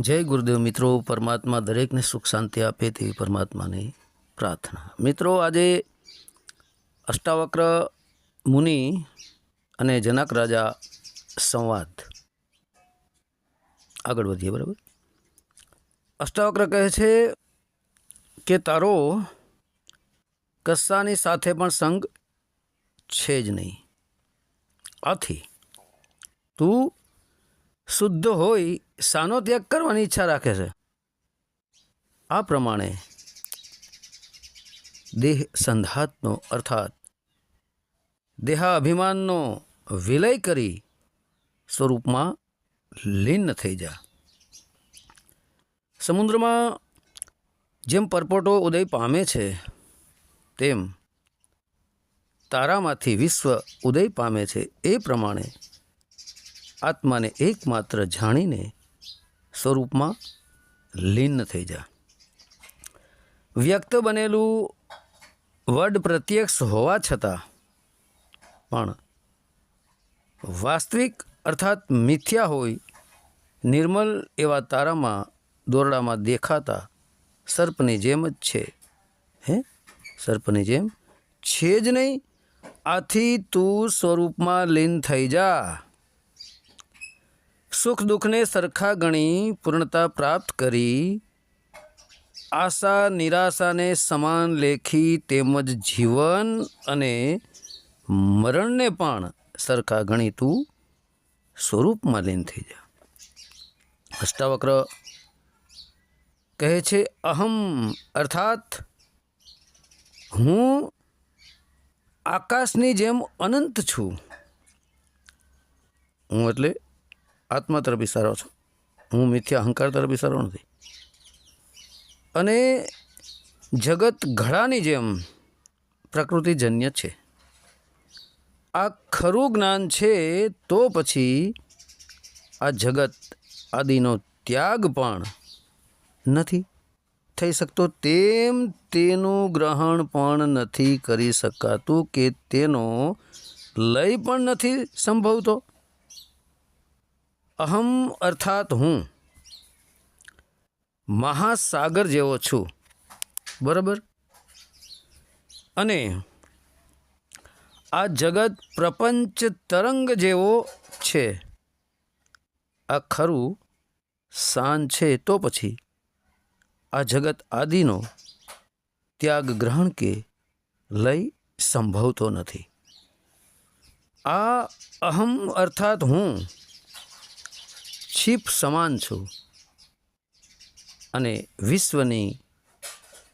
જય ગુરુદેવ મિત્રો, પરમાત્મા દરેકને સુખ શાંતિ આપે તેવી પરમાત્માની પ્રાર્થના. મિત્રો, આજે અષ્ટાવક્ર મુનિ અને જનક રાજા સંવાદ. આગળ વધીએ, બરાબર? અષ્ટાવક્ર કહે છે કે તારો કસ્સાની સાથે પણ સંગ છે જ નહીં. આથી તું શુદ્ધ હોય સાનો ત્યાગ કરવાની ઈચ્છા રાખે છે. આ પ્રમાણે દેહ સંધાતનો અર્થાત દેહાભિમાનનો વિલય કરી સ્વરૂપમાં લીન થઈ જા. સમુદ્રમાં જેમ પરપોટો ઉદય પામે છે, તેમ તારામાંથી વિશ્વ ઉદય પામે છે, એ પ્રમાણે આત્માને એકમાત્ર જાણીને સ્વરૂપમાં લીન થઈ જા. વ્યક્ત બનેલું વડ પ્રત્યક્ષ હોવા છતાં પણ વાસ્તવિક અર્થાત મિથ્યા હોય, નિર્મલ એવા તારામાં, દોરડામાં દેખાતા સર્પની જેમ જ છે. હે? સર્પની જેમ છે જ નહીં. આથી તું સ્વરૂપમાં લીન થઈ જા. સુખ દુઃખને સરખા ગણી પૂર્ણતા પ્રાપ્ત કરી, આશા નિરાશાને સમાન લેખી તેમજ જીવન અને મરણને પણ સરખા ગણી તું સ્વરૂપમાં લીન થઈ જા. અષ્ટાવક્ર કહે છે, અહમ અર્થાત હું આકાશની જેમ અનંત છું. હું એટલે આત્મા તરફ ઇશારો છું. હું મિથ્યા અહંકાર તરફ ઇશારો નથી. અને જગત ઘડાની જેમ પ્રકૃતિજન્ય છે. આ ખરું જ્ઞાન છે તો પછી આ જગત આદિનો ત્યાગ પણ નથી થઈ શકતો. તેમ તેનું ગ્રહણ પણ નથી કરી શકાતું કે તેનો લય પણ નથી સંભવતો. અહમ અર્થાત હું. મહાસાગર જેવો છું. બરાબર? અને આ જગત પ્રપંચ તરંગ જેવો છે. આ ખરું શાન છે તો પછી આ જગત આદિનો ત્યાગ ગ્રહણ કે લય સંભવતો નથી. આ અહમ અર્થાત હું છીપ સમાન છું. અને વિશ્વની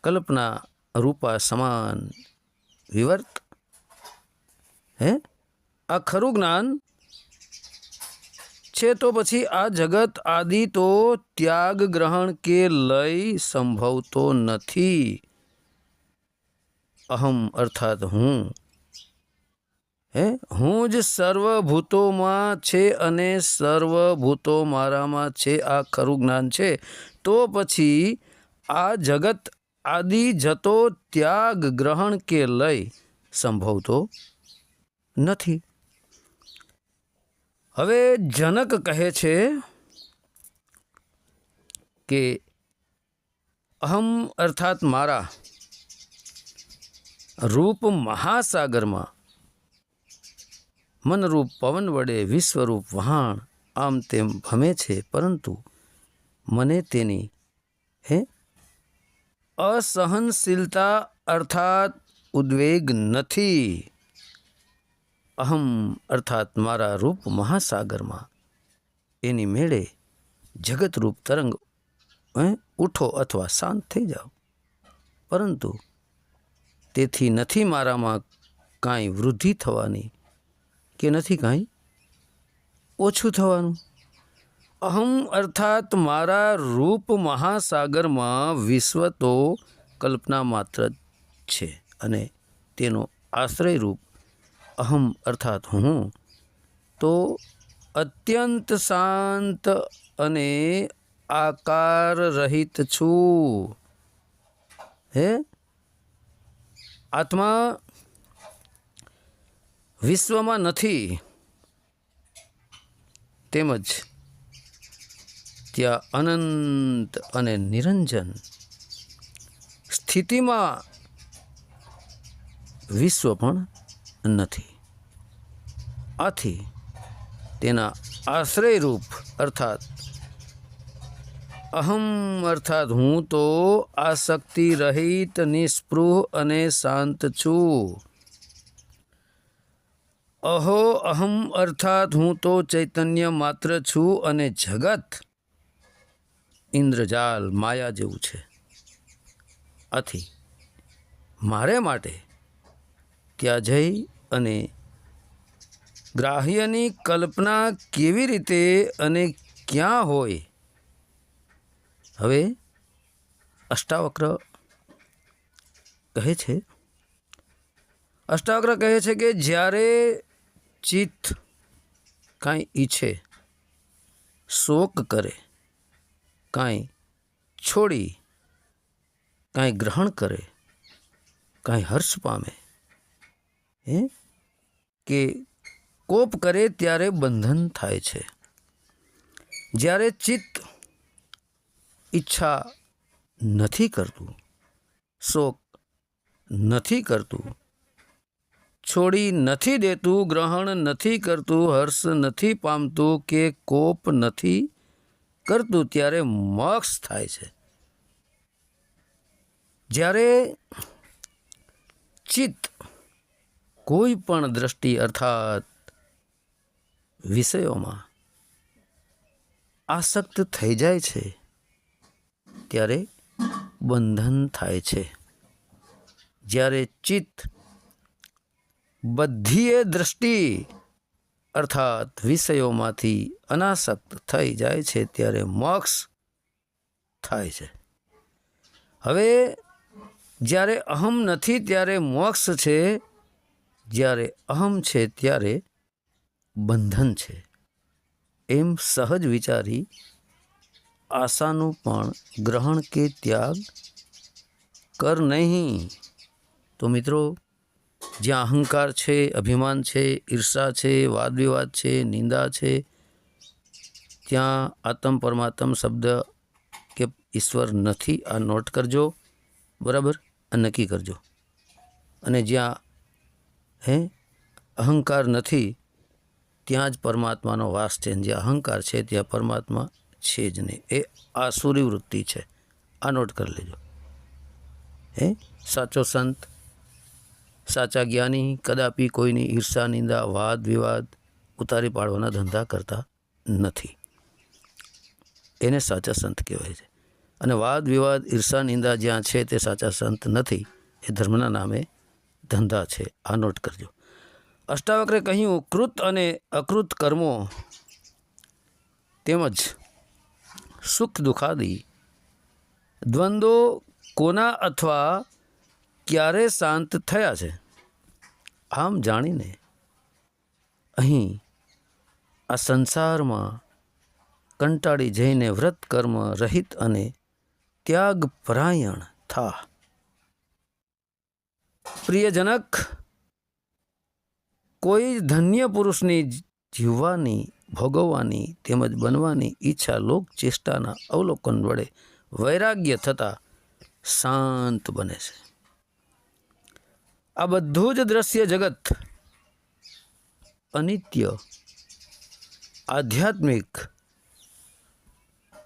કલ્પના રૂપા સમાન વિવર્ત. હે? આ ખરું જ્ઞાન? છે તો પછી આ જગત આદિ તો ત્યાગ ગ્રહણ કે લય સંભવતો નથી. અહમ અર્થાત હું. હે? હું જ સર્વભૂતોમાં છે અને સર્વભૂતો મારામાં છે, આ ખરું જ્ઞાન છે. તો પછી આ જગત આદિ જતો ત્યાગ ગ્રહણ કે લય સંભવતો નથી. હવે જનક કહે છે કે અહમ અર્થાત મારા રૂપ મહાસાગરમાં મનરૂપ પવન વડે વિશ્વરૂપ વહાણ આમ તેમ ભમે છે, પરંતુ મને તેની, હે? અસહનશીલતા અર્થાત ઉદ્વેગ નથી. અહમ અર્થાત મારા રૂપ મહાસાગરમાં. એની મેળે જગતરૂપ તરંગ ઉઠો અથવા શાંત થઈ જાઓ. પરંતુ તેથી નથી મારામાં કાંઈ વૃદ્ધિ થવાની. કે નથી કાંઈ? ઓછું થવાનું. અહમ અર્થાત મારા રૂપ મહાસાગરમાં વિશ્વ તો કલ્પના માત્ર જ છે અને તેનો આશ્રય રૂપ અહમ અર્થાત હું તો અત્યંત શાંત અને આકાર રહિત છું. હે? આત્મા વિશ્વમાં નથી. તેમજ ત્યાં અનંત અને નિરંજન સ્થિતિમાં વિશ્વ પણ નથી. આથી તેના આશ્રયરૂપ અર્થાત અહમ અર્થાત હું તો આસક્તિ રહિત, નિસ્પૃહ અને શાંત છું. અહો અહમ અર્થાત હું તો ચૈતન્ય માત્ર છું અને જગત ઇન્દ્રજાલ માયા જેવું છે. આથી મારે માટે ત્યાં જઈ અને ગ્રાહ્યની કલ્પના કેવી રીતે અને ક્યાં હોય? હવે અષ્ટાવક્ર કહે છે. અષ્ટાવક્ર કહે છે કે જ્યારે ચિત્ત કાંઈ ઈચ્છે, શોક કરે, કાંઈ છોડી, કાંઈ ગ્રહણ કરે, કાંઈ હર્ષ પામે. હે? કે કોપ કરે ત્યારે બંધન થાય છે. જ્યારે ચિત્ત ઈચ્છા નથી કરતું, શોક નથી કરતું છોડી નથી દેતું, ગ્રહણ નથી કરતું, હર્ષ નથી પામતું કે કોપ નથી કરતું, ત્યારે મોક્ષ થાય છે. જ્યારે ચિત્ત કોઈ પણ દ્રષ્ટિ અર્થાત વિષયોમાં આસક્ત થઈ જાય છે, ત્યારે બંધન થાય છે. જ્યારે ચિત્ત બધીએ દ્રષ્ટિ, અર્થાત વિષયોમાંથી અનાસક્ત થઈ જાય છે ત્યારે મોક્ષ થાય છે. હવે, જ્યારે અહમ નથી ત્યારે મોક્ષ છે, જ્યારે અહમ છે ત્યારે બંધન છે. એમ સહજ વિચારી આશાનું પણ ગ્રહણ કે ત્યાગ કર નહીં. તો મિત્રો જ્યાં અહંકાર છે, અભિમાન છે, ઈર્ષા છે, વાદવિવાદ છે, નિંદા છે, ત્યાં આત્મ પરમાત્મ શબ્દ કે ઈશ્વર નથી, આ નોટ કરજો, બરાબર? આ નક્કી કરજો. અને જ્યાં, હે, અહંકાર નથી, ત્યાં જ પરમાત્માનો વાસ છે. જ્યાં અહંકાર છે, ત્યાં પરમાત્મા છે જ નહીં. એ આસુરી વૃત્તિ છે. આ નોટ કરી લેજો. હે, સાચો સંત સાચા જ્ઞાની, કદાપી કોઈની ઈર્ષા, નિંદા, વાદ, વિવાદ ઉતારી પાડવાના ધંધા કરતા નથી. એને સાચા સંત કહેવાય છે. અને વાદ, વિવાદ, ઈર્ષા, નિંદા જ્યાં છે તે સાચા સંત નથી, એ ધર્મના નામે ધંધા છે. આ નોટ કરજો. અષ્ટાવક્રે કહ્યું, કૃત અને અકૃત કર્મો તેમજ સુખ દુઃખાદી દ્વંદ્વો કોના અથવા ક્યારે શાંત થયા છે? આમ જાણીને અહીં આ સંસારમાં કંટાળી જઈને વ્રત કર્મ રહિત અને ત્યાગ પરાયણ થા. પ્રિયજનક, કોઈ ધન્ય પુરુષની જીવવાની, ભોગવવાની તેમજ બનવાની ઈચ્છા લોક ચેષ્ટાના અવલોકન વડે વૈરાગ્ય થતાં શાંત બને છે. આ બધું જ દ્રશ્ય જગત. અનિત્ય, આધ્યાત્મિક,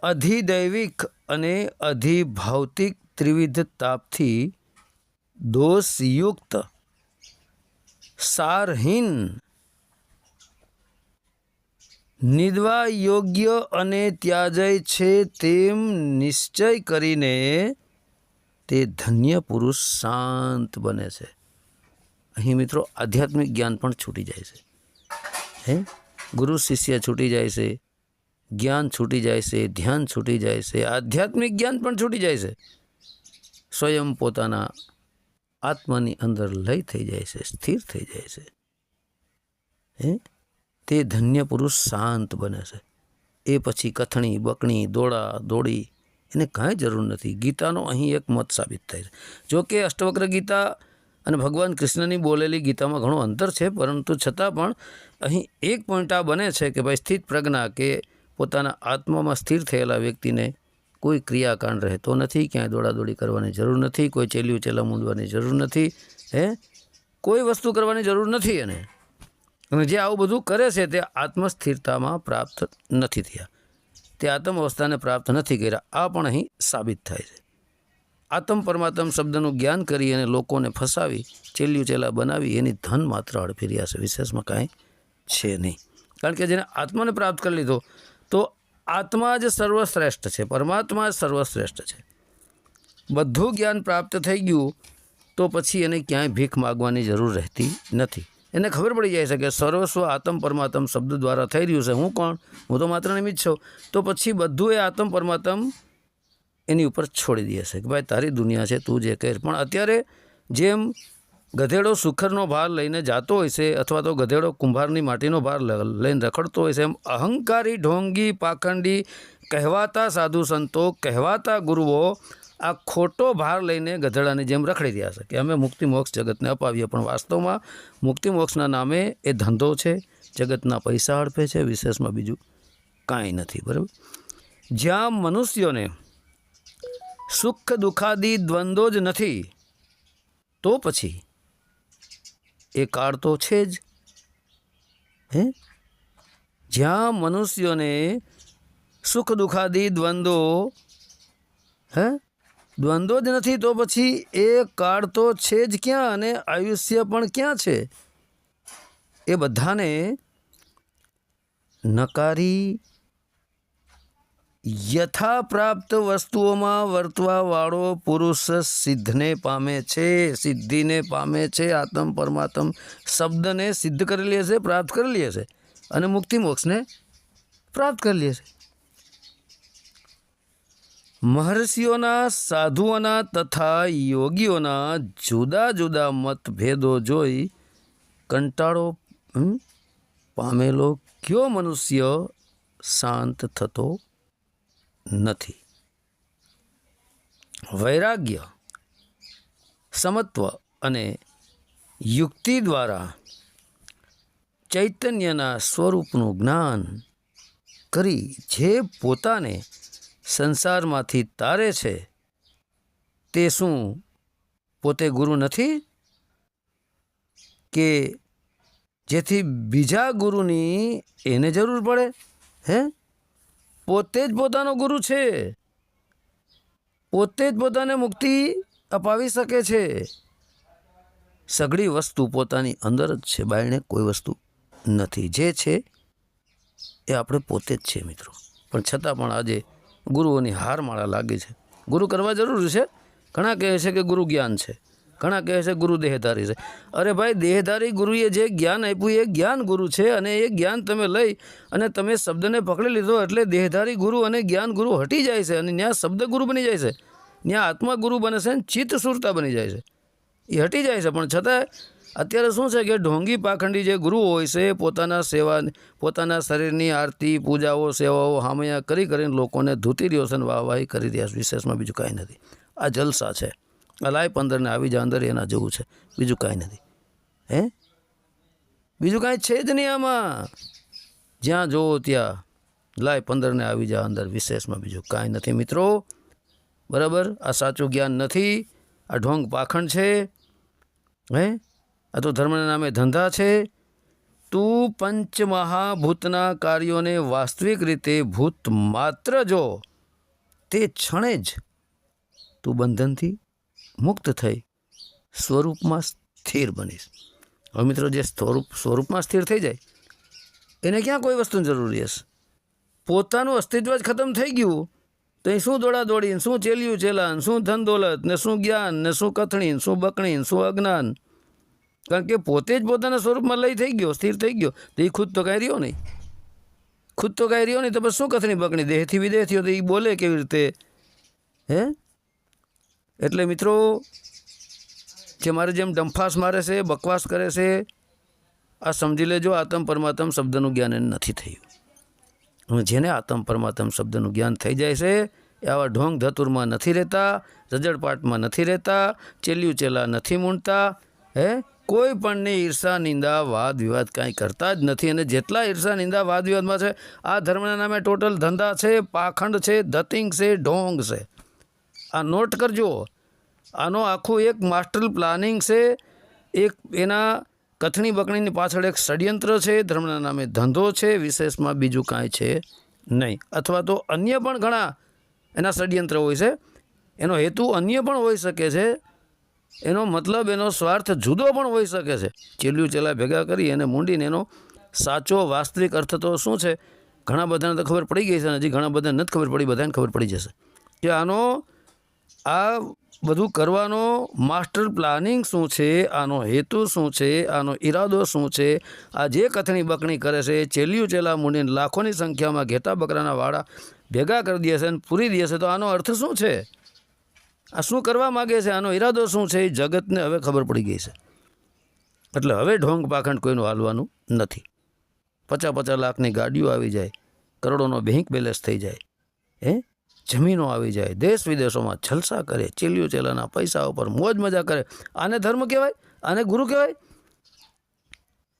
અધિદૈવિક અને અધિભૌતિક ત્રિવિધ તાપથી દોષયુક્ત, સારહીન નિદવા યોગ્ય અને ત્યાજય છે તેમ નિશ્ચય કરીને તે ધન્ય પુરુષ શાંત બને છે. અહીં મિત્રો આધ્યાત્મિક જ્ઞાન પણ છૂટી જાય છે. હે? ગુરુ શિષ્ય છૂટી જાય છે, જ્ઞાન છૂટી જાય છે, ધ્યાન છૂટી જાય છે, આધ્યાત્મિક જ્ઞાન પણ છૂટી જાય છે. સ્વયં પોતાના આત્માની અંદર લય થઈ જાય છે, સ્થિર થઈ જાય છે. હે? તે ધન્ય પુરુષ શાંત બને છે. એ પછી કથણી, બકણી, દોડા, દોડી, એને કાંઈ જરૂર નથી. ગીતાનો અહીં એક મત સાબિત થાય છે. જો કે અષ્ટવક્ર ગીતા અને ભગવાન કૃષ્ણની બોલેલી ગીતામાં ઘણું અંતર છે, પરંતુ છતાં પણ અહીં એક પોઈન્ટ આ બને છે કે ભાઈ સ્થિત પ્રજ્ઞા કે પોતાના આત્મામાં સ્થિર થયેલા વ્યક્તિને કોઈ ક્રિયાકાંડ રહેતો નથી, ક્યાંય દોડાદોડી કરવાની જરૂર નથી, કોઈ ચેલ્યું ચેલા મૂંદવાની જરૂર નથી, હે? કોઈ વસ્તુ કરવાની જરૂર નથી એને. અને જે આવું બધું કરે છે તે આત્મસ્થિરતામાં પ્રાપ્ત નથી થયા. તે આત્મ અવસ્થાને પ્રાપ્ત નથી કર્યા. આ પણ અહીં સાબિત થાય છે. આત્મ પરમાત્મ શબ્દનું જ્ઞાન કરી અને લોકોને ફસાવી, ચેલ્યું ચેલા બનાવી, એની ધન માત્ર હડફી રહ્યા છે વિશેષમાં કાંઈ છે નહીં. કારણ કે જેને આત્માને પ્રાપ્ત કરી લીધો, તો આત્મા જ સર્વશ્રેષ્ઠ છે. પરમાત્મા જ સર્વશ્રેષ્ઠ છે. બધું જ્ઞાન પ્રાપ્ત થઈ ગયું, તો પછી એને ક્યાંય ભીખ માગવાની જરૂર રહેતી નથી. એને ખબર પડી જાય છે કે સર્વસ્વ આત્મ પરમાત્મ શબ્દ દ્વારા થઈ રહ્યું છે. હું કોણ? હું તો માત્ર નિમિત્ત છું. તો પછી બધું એ આત્મ પરમાત્મ એની ઉપર છોડી દે છે કે ભાઈ તારી દુનિયા છે, તું જે કહે પણ અત્યારે જેમ ગધેડો સુખરનો ભાર લઈને જાતો હોય છે, અથવા તો ગધેડો કુંભારની માટીનો ભાર લઈને રખડતો હોય છે, એમ અહંકારી ઢોંગી પાખંડી કહેવાતા સાધુ સંતો, કહેવાતા ગુરુઓ આ ખોટો ભાર લઈને ગધેડાની જેમ રખડી રહ્યા છે કે અમે મુક્તિ મોક્ષ જગતને અપાવીએ, પણ વાસ્તવમાં મુક્તિ મોક્ષના નામે એ ધંધો છે, જગતના પૈસા હડપે છે, વિશેષમાં બીજું કાંઈ નથી, બરાબર? જ્યાં મનુષ્યોને સુખ દુઃખાદી દ્વંદ્વો જ નથી. તો પછી? એ કાળ તો છે જ. હે? જ્યાં મનુષ્યોને સુખ દુઃખાદી દ્વંદ્વો, હે? દ્વંદ્વો જ નથી, તો પછી એ કાળ તો છે જ ક્યાં અને આયુષ્ય પણ ક્યાં છે? એ બધાને નકારી યથા પ્રાપ્ત વસ્તુઓમાં વર્તવાવાળો પુરુષ સિદ્ધને પામે છે, સિદ્ધિને પામે છે, આત્મ પરમાત્મ શબ્દને સિદ્ધ કરેલી છે, પ્રાપ્ત કરી લે છે અને મુક્તિ મોક્ષને પ્રાપ્ત લે છે. મહર્ષિઓના, સાધુઓના તથા યોગીઓના જુદા જુદા મતભેદો જોઈ કંટાળો પામેલો કયો મનુષ્ય શાંત થતો નથી. વૈરાગ્ય, સમત્વ અને યુક્તિ દ્વારા ચૈતન્યના સ્વરૂપનું જ્ઞાન કરી જે પોતાને સંસારમાંથી તારે છે, તે શું પોતે ગુરુ નથી? કે જેથી બીજા ગુરુની એને જરૂર પડે? હે? પોતે જ પોતાનો ગુરુ છે. પોતે જ પોતાને મુક્તિ અપાવી શકે છે. સઘળી વસ્તુ પોતાની અંદર જ છે બાયણે, કોઈ વસ્તુ નથી. જે છે એ આપણે પોતે જ છે મિત્રો. પણ છતાં પણ આજે ગુરુઓની હારમાળા લાગે છે. ગુરુ કરવા જરૂર છે? ઘણા કહે છે કે ગુરુ જ્ઞાન છે. ઘણા કહે છે ગુરુ દેહધારી છે. અરે ભાઈ, દેહધારી ગુરુએ જે જ્ઞાન આપ્યું, એ જ્ઞાન ગુરુ છે અને એ જ્ઞાન તમે લઈ અને તમે શબ્દને પકડી લીધો એટલે દેહધારી ગુરુ અને જ્ઞાન ગુરુ હટી જાય છે અને ત્યાં શબ્દ ગુરુ બની જાય છે. ત્યાં આત્મા ગુરુ બને છે અને ચિત્ત સુરતા બની જાય છે. એ હટી જાય છે, પણ છતાં અત્યારે શું છે કે ઢોંગી પાખંડી જે ગુરુ હોય છે પોતાના સેવા, પોતાના શરીરની આરતી, પૂજાઓ, સેવાઓ હામયા કરી કરીને લોકોને ધૂતી રહ્યો છે અને વાહવાહી કરી રહ્યા છે. વિશેષમાં બીજું કાંઈ નથી. આ જલસા છે. આ લાય પંદરને આવી જા, અંદર એના જેવું છે. બીજું કાંઈ નથી. હે? બીજું કાંઈ છે જ નહીં આમાં. જ્યાં જોવો ત્યાં લાય પંદરને આવી જા, અંદર વિશેષમાં બીજું કાંઈ નથી મિત્રો. બરાબર? આ સાચું જ્ઞાન નથી. આ ઢોંગ પાખંડ છે. હે? આ તો ધર્મના નામે ધંધા છે. તું પંચમહાભૂતના કાર્યોને વાસ્તવિક રીતે ભૂત માત્ર જો. તે ક્ષણે જ તું બંધનથી મુક્ત થઈ સ્વરૂપમાં સ્થિર બનીશ. હવે મિત્રો, જે સ્વરૂપ, સ્વરૂપમાં સ્થિર થઈ જાય, એને ક્યાં કોઈ વસ્તુની જરૂરી હશે પોતાનું અસ્તિત્વ જ ખતમ થઈ ગયું, તો એ શું દોડા દોડીને શું ચેલ્યું ચેલાન શું ધન દોલત, ને શું જ્ઞાન, ને શું કથણી શું બકણી શું અજ્ઞાન? કારણ કે પોતે જ પોતાના સ્વરૂપમાં લઈ થઈ ગયો, સ્થિર થઈ ગયો, તો એ ખુદ તો કાંઈ રહ્યો નહીં. ખુદ તો કાંઈ રહ્યો નહીં, તો પછી શું કથણી, બકણી, દેહથી વિદેહ થયો તો એ બોલે કેવી રીતે? હે? એટલે મિત્રો, જે મારે જેમ ડંફાસ મારે છે, બકવાસ કરે છે, આ સમજી લેજો, આતમ પરમાત્મ શબ્દનું જ્ઞાન એને નથી થયું. જેને આતમ પરમાત્મ શબ્દનું જ્ઞાન થઈ જાય છે આવા ઢોંગ ધતુરમાં નથી રહેતા રજડપાટમાં નથી રહેતા, ચેલ્યું ચેલા નથી મૂંડતા, હે? કોઈ પણની ઈર્ષા, નિંદા, વાદ, વિવાદ કાંઈ કરતા જ નથી. અને જેટલા ઈર્ષા, નિંદા, વાદ, વિવાદમાં છે, આ ધર્મના નામે ટોટલ ધંધા છે, પાખંડ છે ધતિંગ છે, ઢોંગ છે. આ નોટ કરજો. આનો આખું એક માસ્ટર પ્લાનિંગ છે. એક એના કથણી બકણીની પાછળ એક ષડયંત્ર છે. ધર્મના નામે ધંધો છે. વિશેષમાં બીજું કાંઈ છે નહીં. અથવા તો અન્ય પણ ઘણા એના ષડયંત્ર હોય છે. એનો હેતુ અન્ય પણ હોઈ શકે છે. એનો મતલબ એનો સ્વાર્થ જુદો પણ હોઈ શકે છે. ચેલ્યું ચેલા ભેગા કરી અને મૂંડીને એનો સાચો વાસ્તવિક અર્થ તો શું છે? ઘણા બધાને તો ખબર પડી ગઈ છે હજી ઘણા બધાને નથી ખબર પડી. બધાને ખબર પડી જશે. કે આનો આ બધું કરવાનો માસ્ટર પ્લાનિંગ શું છે? આનો હેતુ શું છે? આનો ઈરાદો શું છે? આ જે કથણી બકણી કરે છે, ચેલ્યું ચેલા મૂંડીને લાખોની સંખ્યામાં ઘેટા બકરાના વાળા ભેગા કરી દે છે અને પૂરી દે છે, તો આનો અર્થ શું છે? આ શું કરવા માગે છે? આનો ઈરાદો શું છે? એ જગતને હવે ખબર પડી ગઈ છે. એટલે હવે ઢોંગ પાખંડ કોઈનું હાલવાનું નથી. પચાસ પચાસ લાખની ગાડીઓ આવી જાય, કરોડોનો બેંક બેલેન્સ થઈ જાય. હે? જમીનો આવી જાય, દેશ વિદેશોમાં જલસા કરે ચેલ્યું ચેલાના પૈસા ઉપર મોજ મજા કરે. આને ધર્મ કહેવાય? આને ગુરુ કહેવાય?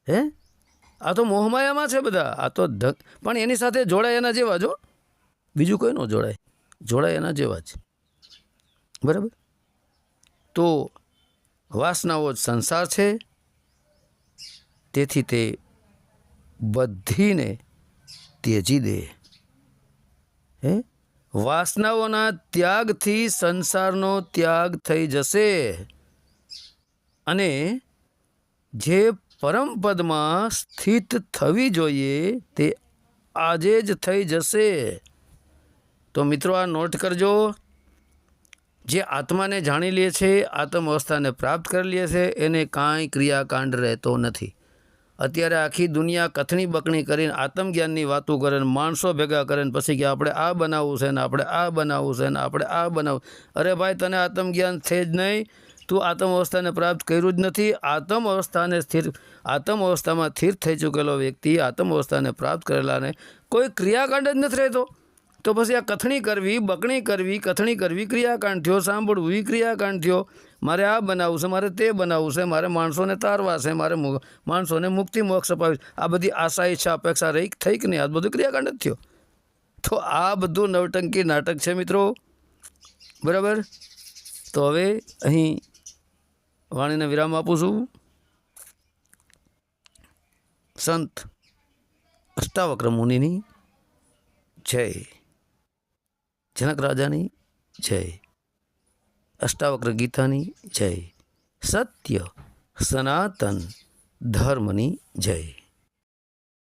હે? આ તો મોહમાયામાં છે બધા. આ તો ધક પણ એની સાથે જોડાય એના જેવા જો બીજું કોઈ ન જોડાય. જોડાય એના જેવા જ. બરાબર? તો વાસનાઓ જ સંસાર છે. તેથી તે બધીને ત્યજી દે. હે? વાસનાઓના ત્યાગથી સંસારનો ત્યાગ થઈ જશે. અને જે પરમપદમાં સ્થિત થવી જોઈએ તે આજે જ થઈ જશે. તો મિત્રો આ નોટ કરજો. જે આત્માને જાણી લે છે આત્મ અવસ્થાને પ્રાપ્ત કરી લે છે, એને કાંઈ ક્રિયાકાંડ રહેતો નથી. અત્યારે આખી દુનિયા કથણી બકણી કરીને આત્મજ્ઞાનની વાતો કરે ને માણસો ભેગા કરે ને પછી કે આપણે આ બનાવવું છે ને આપણે આ બનાવવું છે ને આપણે આ બનાવવું. અરે ભાઈ, તને આત્મજ્ઞાન છે જ નહીં. તું આત્મ અવસ્થાને પ્રાપ્ત કર્યું જ નથી. આત્મ અવસ્થાને સ્થિર આત્મ અવસ્થામાં સ્થિર થઈ ચૂકેલો વ્યક્તિ આત્મ અવસ્થાને પ્રાપ્ત કરેલાને કોઈ ક્રિયાકાંડ જ નથી રહેતો. તો પછી આ કથણી કરવી, બકણી કરવી, કથણી કરવી, ક્રિયાકાંડ થયો, સાંભળવું, ક્રિયાકાંડ થયો મારે આ બનાવવું છે, મારે તે બનાવવું છે, મારે માણસોને તારવા છે, મારે માણસોને મુક્તિ મોક્ષ અપાવી. આ બધી આશા, ઈચ્છા, અપેક્ષા રહી થઈ કે નહીં? આ બધું ક્રિયાકાંડ જ થયો. તો આ બધું નવટંકી નાટક છે મિત્રો. બરાબર? તો હવે અહીં વાણીને વિરામ આપું છું. સંત અષ્ટાવક્ર મુનિની જય. જનક રાજાની જય. અષ્ટાવક્ર ગીતાની જય. સત્ય સનાતન ધર્મની જય.